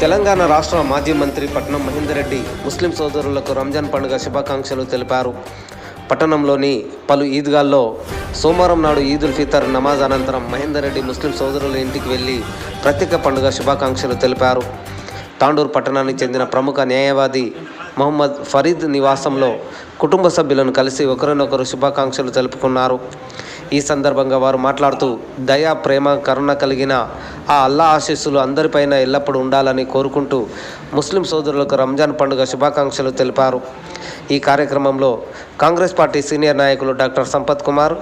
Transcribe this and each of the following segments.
తెలంగాణ రాష్ట్ర మాజీ మంత్రి పట్నం మహేందర్ రెడ్డి ముస్లిం సోదరులకు రంజాన్ పండుగ శుభాకాంక్షలు తెలిపారు. పట్టణంలోని పలు ఈద్గాల్లో సోమవారం నాడు ఈదుల్ ఫితర్ నమాజ్ అనంతరం మహేందర్ రెడ్డి ముస్లిం సోదరుల ఇంటికి వెళ్ళి ప్రత్యేక పండుగ శుభాకాంక్షలు తెలిపారు. తాండూరు పట్టణానికి చెందిన ప్రముఖ న్యాయవాది మొహమ్మద్ ఫరీద్ నివాసంలో కుటుంబ సభ్యులను కలిసి ఒకరినొకరు శుభాకాంక్షలు తెలుపుకున్నారు. ఈ సందర్భంగా వారు మాట్లాడుతూ దయా ప్రేమ కరుణ కలిగిన ఆ అల్లా ఆశీస్సులు అందరిపైన ఎల్లప్పుడూ ఉండాలని కోరుకుంటూ ముస్లిం సోదరులకు రంజాన్ పండుగ శుభాకాంక్షలు తెలిపారు. ఈ కార్యక్రమంలో కాంగ్రెస్ పార్టీ సీనియర్ నాయకులు డాక్టర్ సంపత్ కుమార్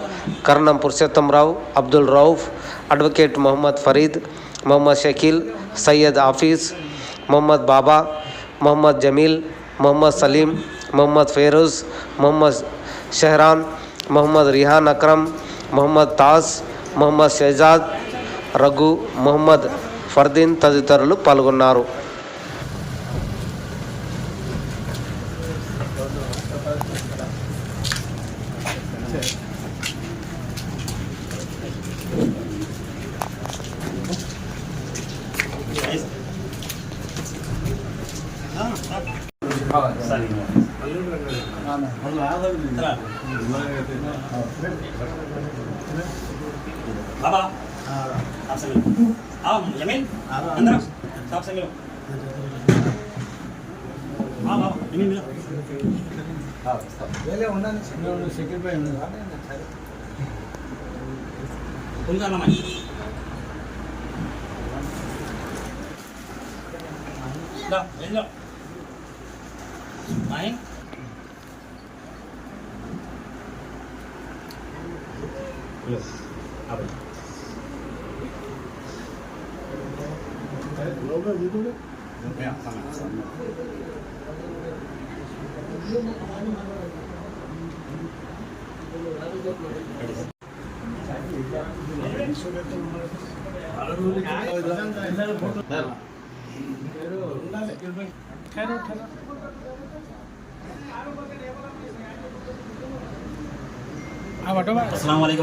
కరణం పురుషోత్తంరావు అబ్దుల్ రౌఫ్ అడ్వకేట్ మొహమ్మద్ ఫరీద్ మొహమ్మద్ షకీల్ సయ్యద్ ఆఫీస్ మొహమ్మద్ బాబా మొహమ్మద్ జమీల్ మొహమ్మద్ సలీం మొహమ్మద్ ఫేరోజ్ మొహమ్మద్ షెహరాన్ మొహమ్మద్ రిహాన్ అక్రమ్ మొహమ్మద్ తాజ్ మొహమ్మద్ షెజాద్ రఘు మొహమ్మద్ ఫర్దీన్ తదితరులు పాల్గొన్నారు. బాబా. आप से मिलो आओ जमीन अंदर आओ साहब से मिलो हाँ बाबा जमीन मिलो उनका नाम है लो ले लो आए लो आ भाई या, सामने, सामने। अस्सलाम वालेकुम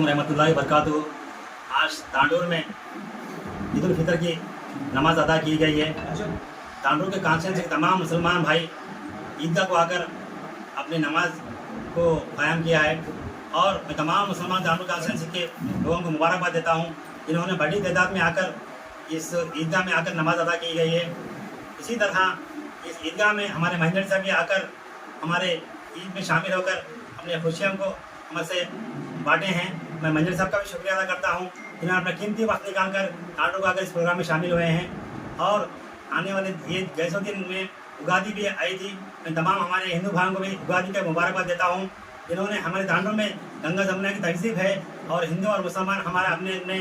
रहमतुल्लाहि वबरकातुहू। आज तांडूर में ईद उल फितर की नमाज़ अदा की गई है। तांडूर के कांसेंस के तमाम मुसलमान भाई ईदगाह को आकर अपनी नमाज़ को कायम किया है। और मैं तमाम मुसलमान तांडूर कांसेंस के लोगों को मुबारकबाद देता हूँ जिन्होंने बड़ी तादाद में आकर इस ईदगाह में आकर नमाज़ अदा की गई है। इसी तरह इस ईदगाह में हमारे महेंद्र साहब भी आकर हमारे ईद में शामिल होकर अपने खुशियों को हमसे बांटे हैं। मैं मंजर साहब का भी शुक्रिया अदा करता हूँ। जिन्होंने अपना कीमती वक्त निकाल कर तांडू को इस प्रोग्राम में शामिल हुए हैं। और आने वाले ये जैसों दिन में उगादी भी आई थी। मैं तमाम हमारे हिंदू भाइयों को भी उगादी का मुबारकबाद देता हूँ। जिन्होंने हमारे तांडू में गंगा जमुना की तहजीब है और हिंदू और मुसलमान हमारे अपने अपने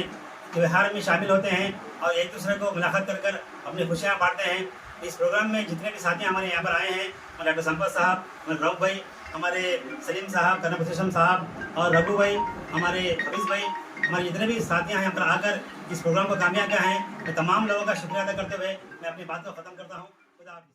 त्यौहार में शामिल होते हैं और एक दूसरे को मुलाकात कर कर अपनी खुशियाँ बांटते हैं। इस प्रोग्राम में जितने भी साथी हमारे यहाँ पर आए हैं डॉक्टर संपत साहब रऊफ भाई हमारे सलीम साहब कनक भूषण साहब और रघु भाई, हमारे हफीज़ भाई, हमारे जितने भी साथियाँ यहाँ पर आकर इस प्रोग्राम को कामयाब किया है। मैं तमाम लोगों का शुक्रिया अदा करते हुए मैं अपनी बात को ख़त्म करता हूँ। खुदा हाफिज़।